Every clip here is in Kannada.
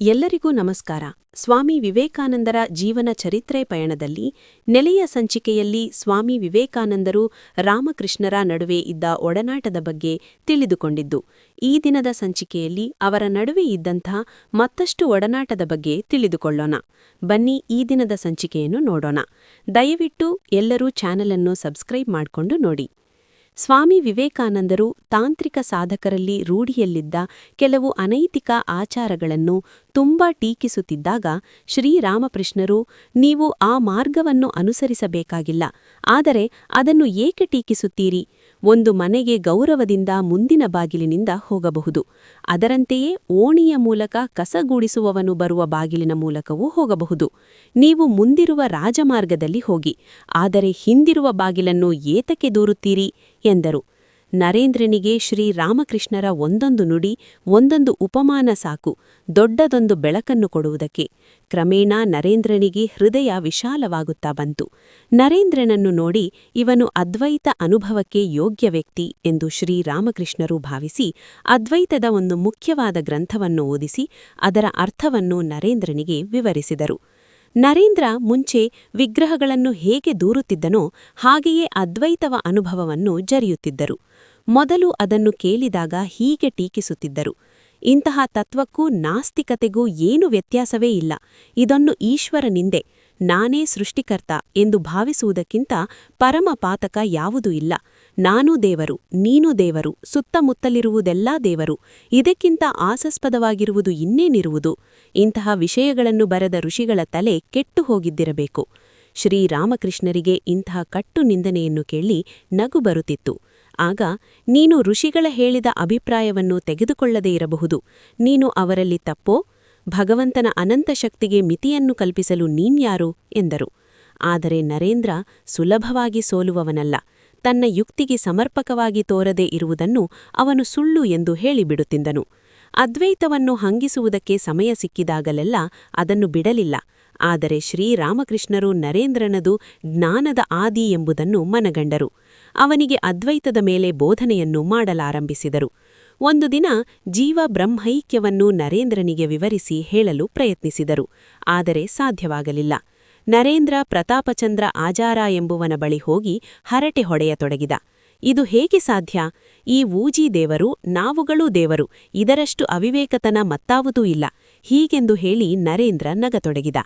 ಎಲ್ಲರಿಗೂ ನಮಸ್ಕಾರ. ಸ್ವಾಮಿ ವಿವೇಕಾನಂದರ ಜೀವನ ಚರಿತ್ರೆ ಪಯಣದಲ್ಲಿ ನೆಲೆಯ ಸಂಚಿಕೆಯಲ್ಲಿ ಸ್ವಾಮಿ ವಿವೇಕಾನಂದರು ರಾಮಕೃಷ್ಣರ ನಡುವೆ ಇದ್ದ ಒಡನಾಟದ ಬಗ್ಗೆ ತಿಳಿದುಕೊಂಡಿದ್ದು, ಈ ದಿನದ ಸಂಚಿಕೆಯಲ್ಲಿ ಅವರ ನಡುವೆ ಇದ್ದಂಥ ಮತ್ತಷ್ಟು ಒಡನಾಟದ ಬಗ್ಗೆ ತಿಳಿದುಕೊಳ್ಳೋಣ. ಬನ್ನಿ ಈ ದಿನದ ಸಂಚಿಕೆಯನ್ನು ನೋಡೋಣ. ದಯವಿಟ್ಟು ಎಲ್ಲರೂ ಚಾನಲನ್ನು ಸಬ್ಸ್ಕ್ರೈಬ್ ಮಾಡಿಕೊಂಡು ನೋಡಿ. ಸ್ವಾಮಿ ವಿವೇಕಾನಂದರು ತಾಂತ್ರಿಕ ಸಾಧಕರಲ್ಲಿ ರೂಢಿಯಲ್ಲಿದ್ದ ಕೆಲವು ಅನೈತಿಕ ಆಚಾರಗಳನ್ನು ತುಂಬಾ ಟೀಕಿಸುತ್ತಿದ್ದಾಗ ಶ್ರೀರಾಮಕೃಷ್ಣರು, ನೀವು ಆ ಮಾರ್ಗವನ್ನು ಅನುಸರಿಸಬೇಕಾಗಿಲ್ಲ, ಆದರೆ ಅದನ್ನು ಏಕೆ ಟೀಕಿಸುತ್ತೀರಿ? ಒಂದು ಮನೆಗೆ ಗೌರವದಿಂದ ಮುಂದಿನ ಬಾಗಿಲಿನಿಂದ ಹೋಗಬಹುದು. ಅದರಂತೆಯೇ ಓಣಿಯ ಮೂಲಕ ಕಸಗೂಡಿಸುವವನು ಬರುವ ಬಾಗಿಲಿನ ಮೂಲಕವೂ ಹೋಗಬಹುದು. ನೀವು ಮುಂದಿರುವ ರಾಜಮಾರ್ಗದಲ್ಲಿ ಹೋಗಿ, ಆದರೆ ಹಿಂದಿರುವ ಬಾಗಿಲನ್ನು ಏತಕ್ಕೆ ದೂರುತ್ತೀರಿ? ಎಂದರು. ನರೇಂದ್ರನಿಗೆ ಶ್ರೀರಾಮಕೃಷ್ಣರ ಒಂದೊಂದು ನುಡಿ, ಒಂದೊಂದು ಉಪಮಾನ ಸಾಕು, ದೊಡ್ಡದೊಂದು ಬೆಳಕನ್ನು ಕೊಡುವುದಕ್ಕೆ. ಕ್ರಮೇಣ ನರೇಂದ್ರನಿಗೆ ಹೃದಯ ವಿಶಾಲವಾಗುತ್ತಾ ಬಂತು. ನರೇಂದ್ರನನ್ನು ನೋಡಿ ಇವನು ಅದ್ವೈತ ಅನುಭವಕ್ಕೆ ಯೋಗ್ಯ ವ್ಯಕ್ತಿ ಎಂದು ಶ್ರೀರಾಮಕೃಷ್ಣರು ಭಾವಿಸಿ, ಅದ್ವೈತದ ಒಂದು ಮುಖ್ಯವಾದ ಗ್ರಂಥವನ್ನು ಓದಿಸಿ, ಅದರ ಅರ್ಥವನ್ನು ನರೇಂದ್ರನಿಗೆ ವಿವರಿಸಿದರು. ನರೇಂದ್ರ ಮುಂಚೆ ವಿಗ್ರಹಗಳನ್ನು ಹೇಗೆ ದೂರುತ್ತಿದ್ದನೋ ಹಾಗೆಯೇ ಅದ್ವೈತವ ಅನುಭವವನ್ನು ಜರಿಯುತ್ತಿದ್ದರು. ಮೊದಲು ಅದನ್ನು ಕೇಳಿದಾಗ ಹೀಗೆ ಟೀಕಿಸುತ್ತಿದ್ದರು. ಇಂತಹ ತತ್ವಕ್ಕೂ ನಾಸ್ತಿಕತೆಗೂ ಏನು ವ್ಯತ್ಯಾಸವೇ ಇಲ್ಲ. ಇದನ್ನು ಈಶ್ವರನಿಂದೆ ನಾನೇ ಸೃಷ್ಟಿಕರ್ತ ಎಂದು ಭಾವಿಸುವುದಕ್ಕಿಂತ ಪರಮ ಪಾತಕ ಯಾವುದೂ ಇಲ್ಲ. ನಾನು ದೇವರು, ನೀನೂ ದೇವರು, ಸುತ್ತಮುತ್ತಲಿರುವುದೆಲ್ಲಾ ದೇವರು, ಇದಕ್ಕಿಂತ ಆಸಸ್ಪದವಾಗಿರುವುದು ಇನ್ನೇನಿರುವುದು? ಇಂತಹ ವಿಷಯಗಳನ್ನು ಬರೆದ ಋಷಿಗಳ ತಲೆ ಕೆಟ್ಟು ಹೋಗಿದ್ದಿರಬೇಕು. ಶ್ರೀರಾಮಕೃಷ್ಣರಿಗೆ ಇಂತಹ ಕಟ್ಟು ನಿಂದನೆಯನ್ನು ಕೇಳಿ ನಗು ಬರುತ್ತಿತ್ತು. ಆಗ, ನೀನು ಋಷಿಗಳ ಹೇಳಿದ ಅಭಿಪ್ರಾಯವನ್ನು ತೆಗೆದುಕೊಳ್ಳದೇ ಇರಬಹುದು. ನೀನು ಅವರಲ್ಲಿ ತಪ್ಪೋ ಭಗವಂತನ ಅನಂತ ಶಕ್ತಿಗೆ ಮಿತಿಯನ್ನು ಕಲ್ಪಿಸಲು ನೀನ್ಯಾರು ಎಂದರು. ಆದರೆ ನರೇಂದ್ರ ಸುಲಭವಾಗಿ ಸೋಲುವವನಲ್ಲ. ತನ್ನ ಯುಕ್ತಿಗೆ ಸಮರ್ಪಕವಾಗಿ ತೋರದೇ ಇರುವುದನ್ನು ಅವನು ಸುಳ್ಳು ಎಂದು ಹೇಳಿಬಿಡುತ್ತಿದ್ದನು. ಅದ್ವೈತವನ್ನು ಹಂಗಿಸುವುದಕ್ಕೆ ಸಮಯ ಸಿಕ್ಕಿದಾಗಲೆಲ್ಲ ಅದನ್ನು ಬಿಡಲಿಲ್ಲ. ಆದರೆ ಶ್ರೀರಾಮಕೃಷ್ಣರು ನರೇಂದ್ರನದು ಜ್ಞಾನದ ಆದಿ ಎಂಬುದನ್ನು ಮನಗಂಡರು. ಅವನಿಗೆ ಅದ್ವೈತದ ಮೇಲೆ ಬೋಧನೆಯನ್ನು ಮಾಡಲಾರಂಭಿಸಿದರು. ಒಂದು ದಿನ ಜೀವ ಬ್ರಹ್ಮೈಕ್ಯವನ್ನು ನರೇಂದ್ರನಿಗೆ ವಿವರಿಸಿ ಹೇಳಲು ಪ್ರಯತ್ನಿಸಿದರು. ಆದರೆ ಸಾಧ್ಯವಾಗಲಿಲ್ಲ. ನರೇಂದ್ರ ಪ್ರತಾಪಚಂದ್ರ ಆಜಾರ ಎಂಬುವನ ಬಳಿ ಹೋಗಿ ಹರಟೆ ಹೊಡೆಯತೊಡಗಿದ. ಇದು ಹೇಗೆ ಸಾಧ್ಯ? ಈ ಊಜಿ ದೇವರು, ನಾವುಗಳೂ ದೇವರು, ಇದರಷ್ಟು ಅವಿವೇಕತನ ಮತ್ತಾವುದೂ ಇಲ್ಲ. ಹೀಗೆಂದು ಹೇಳಿ ನರೇಂದ್ರ ನಗತೊಡಗಿದ.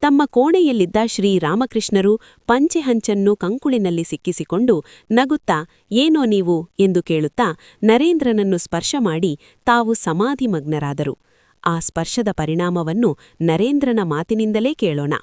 ತಮ್ಮ ಕೋಣೆಯಲ್ಲಿದ್ದ ಶ್ರೀರಾಮಕೃಷ್ಣರು ಪಂಚೆಹಂಚನ್ನು ಕಂಕುಳಿನಲ್ಲಿ ಸಿಕ್ಕಿಸಿಕೊಂಡು ನಗುತ್ತಾ, ಏನೋ ನೀವು? ಎಂದು ಕೇಳುತ್ತಾ ನರೇಂದ್ರನನ್ನು ಸ್ಪರ್ಶ ಮಾಡಿ ತಾವು ಸಮಾಧಿಮಗ್ನರಾದರು. ಆ ಸ್ಪರ್ಶದ ಪರಿಣಾಮವನ್ನು ನರೇಂದ್ರನ ಮಾತಿನಿಂದಲೇ ಕೇಳೋಣ.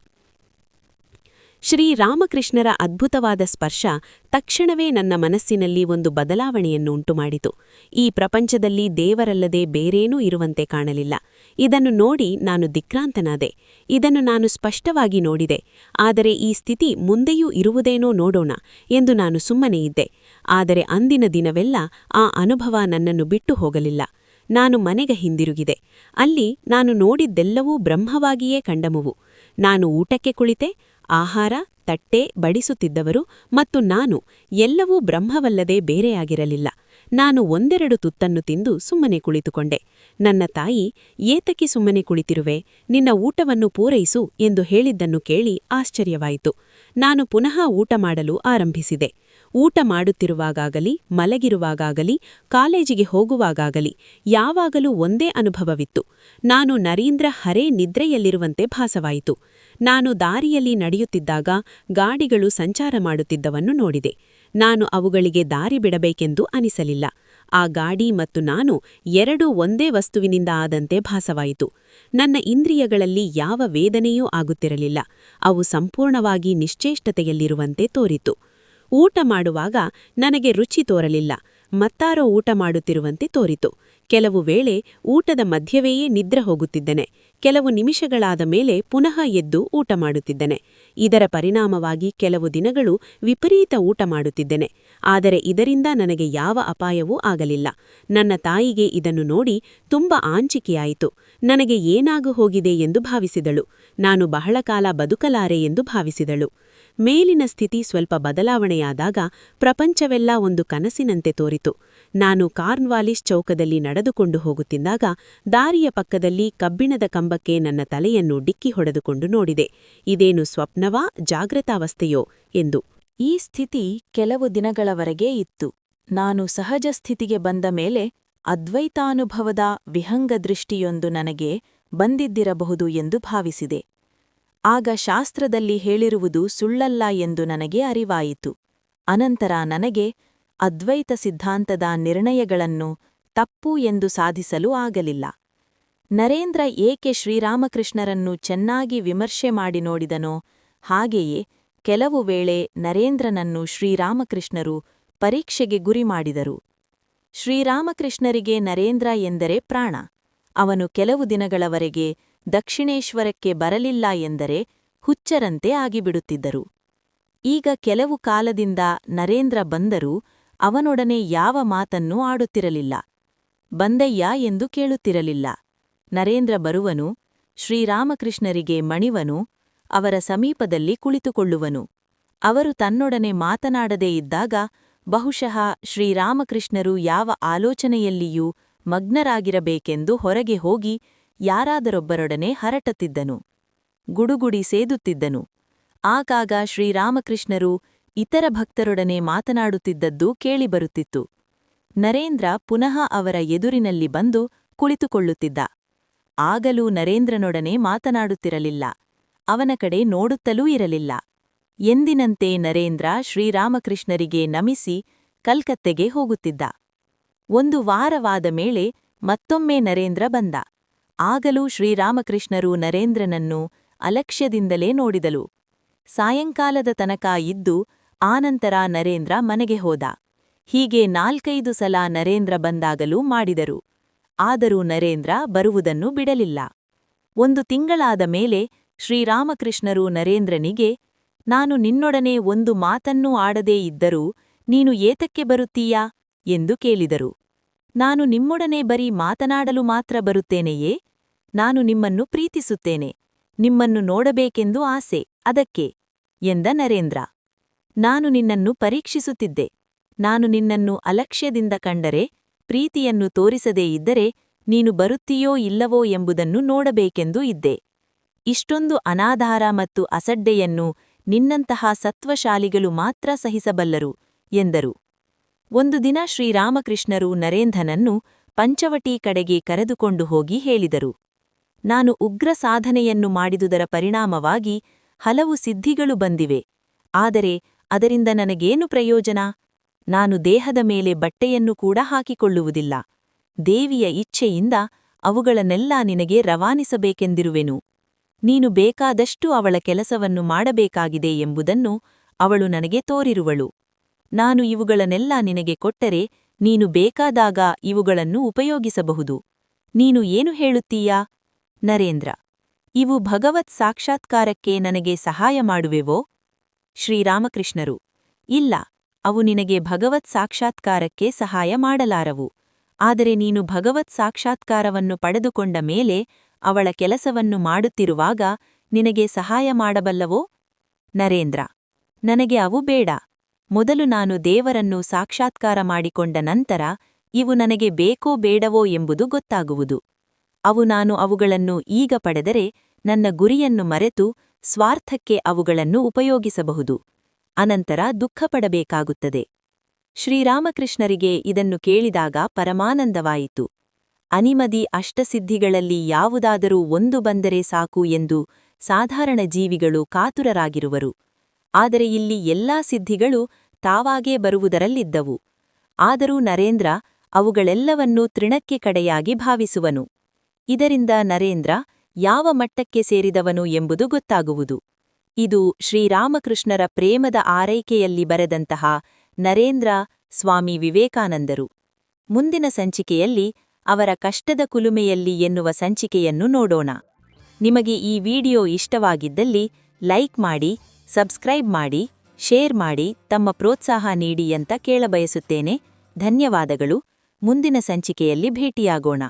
ಶ್ರೀರಾಮಕೃಷ್ಣರ ಅದ್ಭುತವಾದ ಸ್ಪರ್ಶ ತಕ್ಷಣವೇ ನನ್ನ ಮನಸ್ಸಿನಲ್ಲಿ ಒಂದು ಬದಲಾವಣೆಯನ್ನು ಉಂಟುಮಾಡಿತು ಈ ಪ್ರಪಂಚದಲ್ಲಿ ದೇವರಲ್ಲದೆ ಬೇರೇನೂ ಇರುವಂತೆ ಕಾಣಲಿಲ್ಲ. ಇದನ್ನು ನೋಡಿ ನಾನು ದಿಕ್ರಾಂತನಾದೆ. ಇದನ್ನು ನಾನು ಸ್ಪಷ್ಟವಾಗಿ ನೋಡಿದೆ. ಆದರೆ ಈ ಸ್ಥಿತಿ ಮುಂದೆಯೂ ಇರುವುದೇನೋ ನೋಡೋಣ ಎಂದು ನಾನು ಸುಮ್ಮನೆ ಇದ್ದೆ. ಆದರೆ ಅಂದಿನ ದಿನವೆಲ್ಲ ಆ ಅನುಭವ ನನ್ನನ್ನು ಬಿಟ್ಟು ಹೋಗಲಿಲ್ಲ. ನಾನು ಮನೆಗೆ ಹಿಂದಿರುಗಿದೆ. ಅಲ್ಲಿ ನಾನು ನೋಡಿದ್ದೆಲ್ಲವೂ ಬ್ರಹ್ಮವಾಗಿಯೇ ಕಂಡಮುವು. ನಾನು ಊಟಕ್ಕೆ ಕುಳಿತೆ, ಆಹಾರ, ತಟ್ಟೆ, ಬಡಿಸುತ್ತಿದ್ದವರು ಮತ್ತು ನಾನು ಎಲ್ಲವೂ ಬ್ರಹ್ಮವಲ್ಲದೆ ಬೇರೆಯಾಗಿರಲಿಲ್ಲ. ನಾನು ಒಂದೆರಡು ತುತ್ತನ್ನು ತಿಂದು ಸುಮ್ಮನೆ ಕುಳಿತುಕೊಂಡೆ. ನನ್ನ ತಾಯಿ, ಏತಕ್ಕೆ ಸುಮ್ಮನೆ ಕುಳಿತಿರುವೆ? ನಿನ್ನ ಊಟವನ್ನು ಪೂರೈಸು ಎಂದು ಹೇಳಿದ್ದನ್ನು ಕೇಳಿ ಆಶ್ಚರ್ಯವಾಯಿತು. ನಾನು ಪುನಃ ಊಟ ಮಾಡಲು ಆರಂಭಿಸಿದೆ. ಊಟ ಮಾಡುತ್ತಿರುವಾಗಲಿ ಮಲಗಿರುವಾಗಲಿ ಕಾಲೇಜಿಗೆ ಹೋಗುವಾಗಲಿ ಯಾವಾಗಲೂ ಒಂದೇ ಅನುಭವವಿತ್ತು. ನಾನು ನರೀಂದ್ರ ಹರೇ ನಿದ್ರೆಯಲ್ಲಿರುವಂತೆ ಭಾಸವಾಯಿತು. ನಾನು ದಾರಿಯಲ್ಲಿ ನಡೆಯುತ್ತಿದ್ದಾಗ ಗಾಡಿಗಳು ಸಂಚಾರ ಮಾಡುತ್ತಿದ್ದವನ್ನು ನೋಡಿದೆ. ನಾನು ಅವುಗಳಿಗೆ ದಾರಿ ಬಿಡಬೇಕೆಂದು ಅನಿಸಲಿಲ್ಲ. ಆ ಗಾಡಿ ಮತ್ತು ನಾನು ಎರಡೂ ಒಂದೇ ವಸ್ತುವಿನಿಂದ ಆದಂತೆ ಭಾಸವಾಯಿತು. ನನ್ನ ಇಂದ್ರಿಯಗಳಲ್ಲಿ ಯಾವ ವೇದನೆಯೂ ಆಗುತ್ತಿರಲಿಲ್ಲ. ಅವು ಸಂಪೂರ್ಣವಾಗಿ ನಿಶ್ಚೇಷ್ಟತೆಯಲ್ಲಿರುವಂತೆ ತೋರಿತು. ಊಟ ಮಾಡುವಾಗ ನನಗೆ ರುಚಿ ತೋರಲಿಲ್ಲ. ಮತ್ತಾರೋ ಊಟ ಮಾಡುತ್ತಿರುವಂತೆ ತೋರಿತು. ಕೆಲವು ವೇಳೆ ಊಟದ ಮಧ್ಯವೆಯೇ ನಿದ್ರೆ ಹೋಗುತ್ತಿದ್ದನೆ. ಕೆಲವು ನಿಮಿಷಗಳಾದ ಮೇಲೆ ಪುನಃ ಎದ್ದು ಊಟ ಮಾಡುತ್ತಿದ್ದನೆ. ಇದರ ಪರಿಣಾಮವಾಗಿ ಕೆಲವು ದಿನಗಳು ವಿಪರೀತ ಊಟ ಮಾಡುತ್ತಿದ್ದೆನೆ. ಆದರೆ ಇದರಿಂದ ನನಗೆ ಯಾವ ಅಪಾಯವೂ ಆಗಲಿಲ್ಲ. ನನ್ನ ತಾಯಿಗೆ ಇದನ್ನು ನೋಡಿ ತುಂಬ ಆಂಚಿಕೆಯಾಯಿತು. ನನಗೆ ಏನಾಗು ಹೋಗಿದೆ ಎಂದು ಭಾವಿಸಿದಳು. ನಾನು ಬಹಳ ಕಾಲ ಬದುಕಲಾರೆ ಎಂದು ಭಾವಿಸಿದಳು. ಮೇಲಿನ ಸ್ಥಿತಿ ಸ್ವಲ್ಪ ಬದಲಾವಣೆಯಾದಾಗ ಪ್ರಪಂಚವೆಲ್ಲ ಒಂದು ಕನಸಿನಂತೆ ತೋರಿತು. ನಾನು ಕಾರ್ನ್ವಾಲಿಸ್ ಚೌಕದಲ್ಲಿ ನಡೆದುಕೊಂಡು ಹೋಗುತ್ತಿದ್ದಾಗ ದಾರಿಯ ಪಕ್ಕದಲ್ಲಿ ಕಬ್ಬಿಣದ ಕಂಬಕ್ಕೆ ನನ್ನ ತಲೆಯನ್ನು ಡಿಕ್ಕಿ ಹೊಡೆದುಕೊಂಡು ನೋಡಿದೆ. ಇದೇನು ಸ್ವಪ್ನವಾ ಜಾಗೃತಾವಸ್ಥೆಯೋ ಎಂದು. ಈ ಸ್ಥಿತಿ ಕೆಲವು ದಿನಗಳವರೆಗೆ ಇತ್ತು. ನಾನು ಸಹಜ ಸ್ಥಿತಿಗೆ ಬಂದ ಮೇಲೆ ಅದ್ವೈತಾನುಭವದ ವಿಹಂಗದೃಷ್ಟಿಯೊಂದು ನನಗೆ ಬಂದಿದ್ದಿರಬಹುದು ಎಂದು ಭಾವಿಸಿದೆ. ಆಗ ಶಾಸ್ತ್ರದಲ್ಲಿ ಹೇಳಿರುವುದು ಸುಳ್ಳಲ್ಲ ಎಂದು ನನಗೆ ಅರಿವಾಯಿತು. ಅನಂತರ ನನಗೆ ಅದ್ವೈತ ಸಿದ್ಧಾಂತದ ನಿರ್ಣಯಗಳನ್ನು ತಪ್ಪು ಎಂದು ಸಾಧಿಸಲು ಆಗಲಿಲ್ಲ. ನರೇಂದ್ರ ಏಕೆ ಶ್ರೀರಾಮಕೃಷ್ಣರನ್ನು ಚೆನ್ನಾಗಿ ವಿಮರ್ಶೆ ಮಾಡಿ ನೋಡಿದನೋ ಹಾಗೆಯೇ ಕೆಲವು ವೇಳೆ ನರೇಂದ್ರನನ್ನು ಶ್ರೀರಾಮಕೃಷ್ಣರು ಪರೀಕ್ಷೆಗೆ ಗುರಿ ಮಾಡಿದರು. ಶ್ರೀರಾಮಕೃಷ್ಣರಿಗೆ ನರೇಂದ್ರ ಎಂದರೆ ಪ್ರಾಣ. ಅವನು ಕೆಲವು ದಿನಗಳವರೆಗೆ ದಕ್ಷಿಣೇಶ್ವರಕ್ಕೆ ಬರಲಿಲ್ಲ ಎಂದರೆ ಹುಚ್ಚರಂತೆ ಆಗಿಬಿಡುತ್ತಿದ್ದರು. ಈಗ ಕೆಲವು ಕಾಲದಿಂದ ನರೇಂದ್ರ ಬಂದರೂ ಅವನೊಡನೆ ಯಾವ ಮಾತನ್ನೂ ಆಡುತ್ತಿರಲಿಲ್ಲ. ಬಂದಯ್ಯ ಎಂದು ಕೇಳುತ್ತಿರಲಿಲ್ಲ. ನರೇಂದ್ರ ಬರುವನು, ಶ್ರೀರಾಮಕೃಷ್ಣರಿಗೆ ಮಣಿವನು, ಅವರ ಸಮೀಪದಲ್ಲಿ ಕುಳಿತುಕೊಳ್ಳುವನು. ಅವರು ತನ್ನೊಡನೆ ಮಾತನಾಡದೇ ಇದ್ದಾಗ ಬಹುಶಃ ಶ್ರೀರಾಮಕೃಷ್ಣರು ಯಾವ ಆಲೋಚನೆಯಲ್ಲಿಯೂ ಮಗ್ನರಾಗಿರಬೇಕೆಂದು ಹೊರಗೆ ಹೋಗಿ ಯಾರಾದರೊಬ್ಬರೊಡನೆ ಹರಟುತ್ತಿದ್ದನು, ಗುಡುಗುಡಿ ಸೇದುತ್ತಿದ್ದನು. ಆಗಾಗ ಶ್ರೀರಾಮಕೃಷ್ಣರು ಇತರ ಭಕ್ತರೊಡನೆ ಮಾತನಾಡುತ್ತಿದ್ದದ್ದು ಕೇಳಿಬರುತ್ತಿತ್ತು. ನರೇಂದ್ರ ಪುನಃ ಅವರ ಎದುರಿನಲ್ಲಿ ಬಂದು ಕುಳಿತುಕೊಳ್ಳುತ್ತಿದ್ದ. ಆಗಲೂ ನರೇಂದ್ರನೊಡನೆ ಮಾತನಾಡುತ್ತಿರಲಿಲ್ಲ. ಅವನ ಕಡೆ ನೋಡುತ್ತಲೂ ಇರಲಿಲ್ಲ. ಎಂದಿನಂತೆ ನರೇಂದ್ರ ಶ್ರೀರಾಮಕೃಷ್ಣರಿಗೆ ನಮಿಸಿ ಕಲ್ಕತ್ತೆಗೆ ಹೋಗುತ್ತಿದ್ದ. ಒಂದು ವಾರವಾದ ಮೇಲೆ ಮತ್ತೊಮ್ಮೆ ನರೇಂದ್ರ ಬಂದ. ಆಗಲೂ ಶ್ರೀರಾಮಕೃಷ್ಣರು ನರೇಂದ್ರನನ್ನು ಅಲಕ್ಷ್ಯದಿಂದಲೇ ನೋಡಿದಲು ಸಾಯಂಕಾಲದ ತನಕ ಇದ್ದು ಆನಂತರ ನರೇಂದ್ರ ಮನೆಗೆ ಹೋದ. ಹೀಗೆ ನಾಲ್ಕೈದು ಸಲ ನರೇಂದ್ರ ಬಂದಾಗಲೂ ಮಾಡಿದರು. ಆದರೂ ನರೇಂದ್ರ ಬರುವುದನ್ನು ಬಿಡಲಿಲ್ಲ. ಒಂದು ತಿಂಗಳಾದ ಮೇಲೆ ಶ್ರೀರಾಮಕೃಷ್ಣರು ನರೇಂದ್ರನಿಗೆ, ನಾನು ನಿನ್ನೊಡನೆ ಒಂದು ಮಾತನ್ನೂ ಆಡದೇ ಇದ್ದರೂ ನೀನು ಏತಕ್ಕೆ ಬರುತ್ತೀಯಾ? ಎಂದು ಕೇಳಿದರು. ನಾನು ನಿಮ್ಮೊಡನೆ ಬರೀ ಮಾತನಾಡಲು ಮಾತ್ರ ಬರುತ್ತೇನೆಯೇ? ನಾನು ನಿಮ್ಮನ್ನು ಪ್ರೀತಿಸುತ್ತೇನೆ. ನಿಮ್ಮನ್ನು ನೋಡಬೇಕೆಂದು ಆಸೆ. ಅದಕ್ಕೆ? ಎಂದ ನರೇಂದ್ರ. ನಾನು ನಿನ್ನನ್ನು ಪರೀಕ್ಷಿಸುತ್ತಿದ್ದೆ. ನಾನು ನಿನ್ನನ್ನು ಅಲಕ್ಷ್ಯದಿಂದ ಕಂಡರೆ ಪ್ರೀತಿಯನ್ನು ತೋರಿಸದೇ ಇದ್ದರೆ ನೀನು ಬರುತ್ತೀಯೋ ಇಲ್ಲವೋ ಎಂಬುದನ್ನು ನೋಡಬೇಕೆಂದು ಇದ್ದೆ. ಇಷ್ಟೊಂದು ಅನಾಧಾರ ಮತ್ತು ಅಸಡ್ಡೆಯನ್ನು ನಿನ್ನಂತಹ ಸತ್ವಶಾಲಿಗಳು ಮಾತ್ರ ಸಹಿಸಬಲ್ಲರು, ಎಂದರು. ಒಂದು ದಿನ ಶ್ರೀರಾಮಕೃಷ್ಣರು ನರೇಂದ್ರನನ್ನು ಪಂಚವಟಿ ಕಡೆಗೆ ಕರೆದುಕೊಂಡು ಹೋಗಿ ಹೇಳಿದರು. ನಾನು ಉಗ್ರ ಸಾಧನೆಯನ್ನು ಮಾಡಿದುದರ ಪರಿಣಾಮವಾಗಿ ಹಲವು ಸಿದ್ಧಿಗಳು ಬಂದಿವೆ, ಆದರೆ ಅದರಿಂದ ನನಗೇನು ಪ್ರಯೋಜನ? ನಾನು ದೇಹದ ಮೇಲೆ ಬಟ್ಟೆಯನ್ನು ಕೂಡ ಹಾಕಿಕೊಳ್ಳುವುದಿಲ್ಲ. ದೇವಿಯ ಇಚ್ಛೆಯಿಂದ ಅವುಗಳನ್ನೆಲ್ಲ ನಿನಗೆ ರವಾನಿಸಬೇಕೆಂದಿರುವೆನು. ನೀನು ಬೇಕಾದಷ್ಟು ಅವಳ ಕೆಲಸವನ್ನು ಮಾಡಬೇಕಾಗಿದೆ ಎಂಬುದನ್ನು ಅವಳು ನನಗೆ ತೋರಿರುವಳು. ನಾನು ಇವುಗಳನ್ನೆಲ್ಲ ನಿನಗೆ ಕೊಟ್ಟರೆ ನೀನು ಬೇಕಾದಾಗ ಇವುಗಳನ್ನು ಉಪಯೋಗಿಸಬಹುದು. ನೀನು ಏನು ಹೇಳುತ್ತೀಯಾ? ನರೇಂದ್ರ, ಇವು ಭಗವತ್ ಸಾಕ್ಷಾತ್ಕಾರಕ್ಕೆ ನನಗೆ ಸಹಾಯ ಮಾಡುವೆವೋ? ಶ್ರೀರಾಮಕೃಷ್ಣರು, ಇಲ್ಲ. ಅವು ನಿನಗೆ ಭಗವತ್ ಸಾಕ್ಷಾತ್ಕಾರಕ್ಕೆ ಸಹಾಯ ಮಾಡಲಾರವು. ಆದರೆ ನೀನು ಭಗವತ್ ಸಾಕ್ಷಾತ್ಕಾರವನ್ನು ಪಡೆದುಕೊಂಡ ಮೇಲೆ ಅವಳ ಕೆಲಸವನ್ನು ಮಾಡುತ್ತಿರುವಾಗ ನಿನಗೆ ಸಹಾಯ ಮಾಡಬಲ್ಲವೋ? ನರೇಂದ್ರ, ನನಗೆ ಅವು ಬೇಡ. ಮೊದಲು ನಾನು ದೇವರನ್ನು ಸಾಕ್ಷಾತ್ಕಾರ ಮಾಡಿಕೊಂಡ ನಂತರ ಇವು ನನಗೆ ಬೇಕೋ ಬೇಡವೋ ಎಂಬುದು ಗೊತ್ತಾಗುವುದು. ಅವು ನಾನು ಅವುಗಳನ್ನು ಈಗ ಪಡೆದರೆ ನನ್ನ ಗುರಿಯನ್ನು ಮರೆತು ಸ್ವಾರ್ಥಕ್ಕೆ ಅವುಗಳನ್ನು ಉಪಯೋಗಿಸಬಹುದು. ಅನಂತರ ದುಃಖಪಡಬೇಕಾಗುತ್ತದೆ. ಶ್ರೀರಾಮಕೃಷ್ಣರಿಗೆ ಇದನ್ನು ಕೇಳಿದಾಗ ಪರಮಾನಂದವಾಯಿತು. ಅನಿಮದಿ ಅಷ್ಟಸಿದ್ಧಿಗಳಲ್ಲಿ ಯಾವುದಾದರೂ ಒಂದು ಬಂದರೆ ಸಾಕು ಎಂದು ಸಾಧಾರಣ ಜೀವಿಗಳು ಕಾತುರರಾಗಿರುವರು. ಆದರೆ ಇಲ್ಲಿ ಎಲ್ಲಾ ಸಿದ್ಧಿಗಳು ತಾವಾಗೇ ಬರುವುದರಲ್ಲಿದ್ದವು. ಆದರೂ ನರೇಂದ್ರ ಅವುಗಳೆಲ್ಲವನ್ನೂ ತೃಣಕ್ಕೆ ಕಡೆಯಾಗಿ ಭಾವಿಸುವನು. ಇದರಿಂದ ನರೇಂದ್ರ ಯಾವ ಮಟ್ಟಕ್ಕೆ ಸೇರಿದವನು ಎಂಬುದು ಗೊತ್ತಾಗುವುದು. ಇದು ಶ್ರೀರಾಮಕೃಷ್ಣರ ಪ್ರೇಮದ ಆರೈಕೆಯಲ್ಲಿ ಬರೆದಂತಹ ನರೇಂದ್ರ ಸ್ವಾಮಿ ವಿವೇಕಾನಂದರು. ಮುಂದಿನ ಸಂಚಿಕೆಯಲ್ಲಿ ಅವರ ಕಷ್ಟದ ಕುಲುಮೆಯಲ್ಲಿ ಎನ್ನುವ ಸಂಚಿಕೆಯನ್ನು ನೋಡೋಣ. ನಿಮಗೆ ಈ ವಿಡಿಯೋ ಇಷ್ಟವಾಗಿದ್ದಲ್ಲಿ ಲೈಕ್ ಮಾಡಿ, ಸಬ್ಸ್ಕ್ರೈಬ್ ಮಾಡಿ, ಶೇರ್ ಮಾಡಿ, ತಮ್ಮ ಪ್ರೋತ್ಸಾಹ ನೀಡಿ ಅಂತ ಕೇಳಬಯಸುತ್ತೇನೆ. ಧನ್ಯವಾದಗಳು. ಮುಂದಿನ ಸಂಚಿಕೆಯಲ್ಲಿ ಭೇಟಿಯಾಗೋಣ.